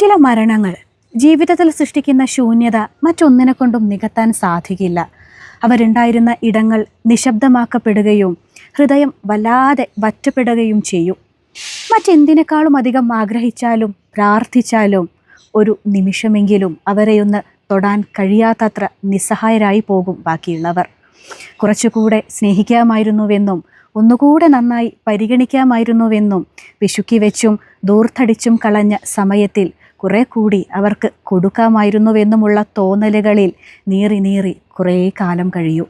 ചില മരണങ്ങൾ ജീവിതത്തിൽ സൃഷ്ടിക്കുന്ന ശൂന്യത മറ്റൊന്നിനെ കൊണ്ടും നികത്താൻ സാധിക്കില്ല. അവരുണ്ടായിരുന്ന ഇടങ്ങൾ നിശബ്ദമാക്കപ്പെടുകയും ഹൃദയം വല്ലാതെ വറ്റപ്പെടുകയും ചെയ്യും. മറ്റെന്തിനേക്കാളും അധികം ആഗ്രഹിച്ചാലും പ്രാർത്ഥിച്ചാലും ഒരു നിമിഷമെങ്കിലും അവരെയൊന്ന് തൊടാൻ കഴിയാത്തത്ര നിസ്സഹായരായി പോകും ബാക്കിയുള്ളവർ. കുറച്ചുകൂടെ സ്നേഹിക്കാമായിരുന്നുവെന്നും ഒന്നുകൂടെ നന്നായി പരിഗണിക്കാമായിരുന്നുവെന്നും പിശുക്കി വെച്ചും ദൂർത്തടിച്ചും കളഞ്ഞ സമയത്തിൽ കുറെ കൂടി അവർക്ക് കൊടുക്കാമായിരുന്നുവെന്നുമുള്ള തോന്നലുകളിൽ നീറി നീറി കുറേ കാലം കഴിയൂ.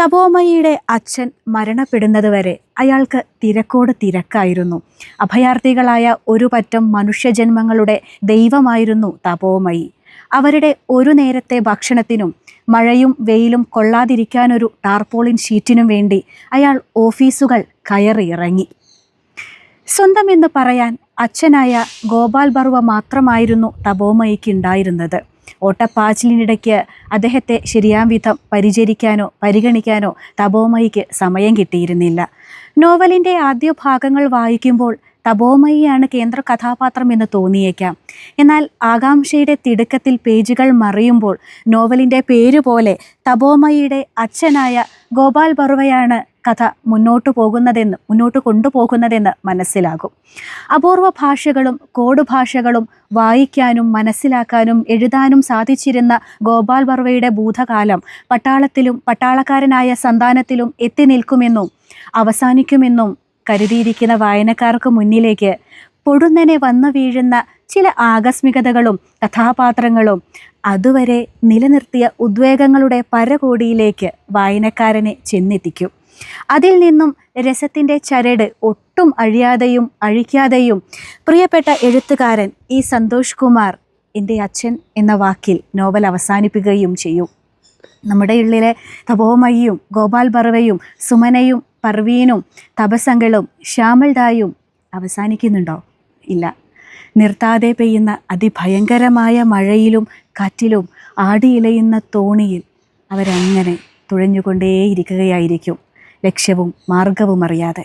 തപോമയിയുടെ അച്ഛൻ മരണപ്പെടുന്നതുവരെ അയാൾക്ക് തിരക്കോട് തിരക്കായിരുന്നു. അഭയാർത്ഥികളായ ഒരു പറ്റം മനുഷ്യജന്മങ്ങളുടെ ദൈവമായിരുന്നു തപോമയി. അവരുടെ ഒരു നേരത്തെ ഭക്ഷണത്തിനും മഴയും വെയിലും കൊള്ളാതിരിക്കാനൊരു ടാർപോളിൻ ഷീറ്റിനും വേണ്ടി അയാൾ ഓഫീസുകൾ കയറിയിറങ്ങി സ്വന്തം എന്ന് പറയാൻ അച്ഛനായ ഗോപാൽ ബർവ മാത്രമായിരുന്നു തപോമയ്ക്ക് ഉണ്ടായിരുന്നത് ഓട്ടപ്പാച്ചിലിനിടയ്ക്ക് അദ്ദേഹത്തെ ശരിയാം വിധം പരിചരിക്കാനോ പരിഗണിക്കാനോ തപോമയ്ക്ക് സമയം കിട്ടിയിരുന്നില്ല. നോവലിന്റെ ആദ്യ ഭാഗങ്ങൾ വായിക്കുമ്പോൾ തപോമയിയാണ് കേന്ദ്ര കഥാപാത്രം എന്ന് തോന്നിയേക്കാം. എന്നാൽ ആകാംക്ഷയുടെ തിടുക്കത്തിൽ പേജുകൾ മറിയുമ്പോൾ നോവലിന്റെ പേര് പോലെ അച്ഛനായ ഗോപാൽ ബറുവയാണ് കഥ മുന്നോട്ട് പോകുന്നതെന്ന് മുന്നോട്ട് കൊണ്ടുപോകുന്നതെന്ന് മനസ്സിലാകും. അപൂർവ ഭാഷകളും കോഡ് ഭാഷകളും വായിക്കാനും മനസ്സിലാക്കാനും എഴുതാനും സാധിച്ചിരുന്ന ഗോപാൽ വർവയുടെ ഭൂതകാലം പട്ടാളത്തിലും പട്ടാളക്കാരനായ സന്താനത്തിലും എത്തി നിൽക്കുമെന്നും അവസാനിക്കുമെന്നും കരുതിയിരിക്കുന്ന വായനക്കാർക്ക് മുന്നിലേക്ക് പൊടുന്നനെ വന്നു വീഴുന്ന ചില ആകസ്മികതകളും കഥാപാത്രങ്ങളും അതുവരെ നിലനിർത്തിയ ഉദ്വേഗങ്ങളുടെ പരകോടിയിലേക്ക് വായനക്കാരനെ ചെന്നെത്തിക്കും. അതിൽ നിന്നും രസത്തിന്റെ ചരട് ഒട്ടും അഴിയാതെയും അഴിക്കാതെയും പ്രിയപ്പെട്ട എഴുത്തുകാരൻ ഈ സന്തോഷ് കുമാർ എന്റെ അച്ഛൻ എന്ന വാക്കിൽ നോവൽ അവസാനിപ്പിക്കുകയും ചെയ്യും. നമ്മുടെ ഉള്ളിലെ തപോമയ്യും ഗോപാൽ ബർവയും സുമനയും പർവീനും തപസങ്ങളും ശ്യാമൾദായും അവസാനിക്കുന്നുണ്ടോ? ഇല്ല. നിർത്താതെ പെയ്യുന്ന അതിഭയങ്കരമായ മഴയിലും കാറ്റിലും ആടിയിലയുന്ന തോണിയിൽ അവരങ്ങനെ തുഴഞ്ഞുകൊണ്ടേയിരിക്കുകയായിരിക്കും. ലക്ഷ്യവും മാർഗവും അറിയാതെ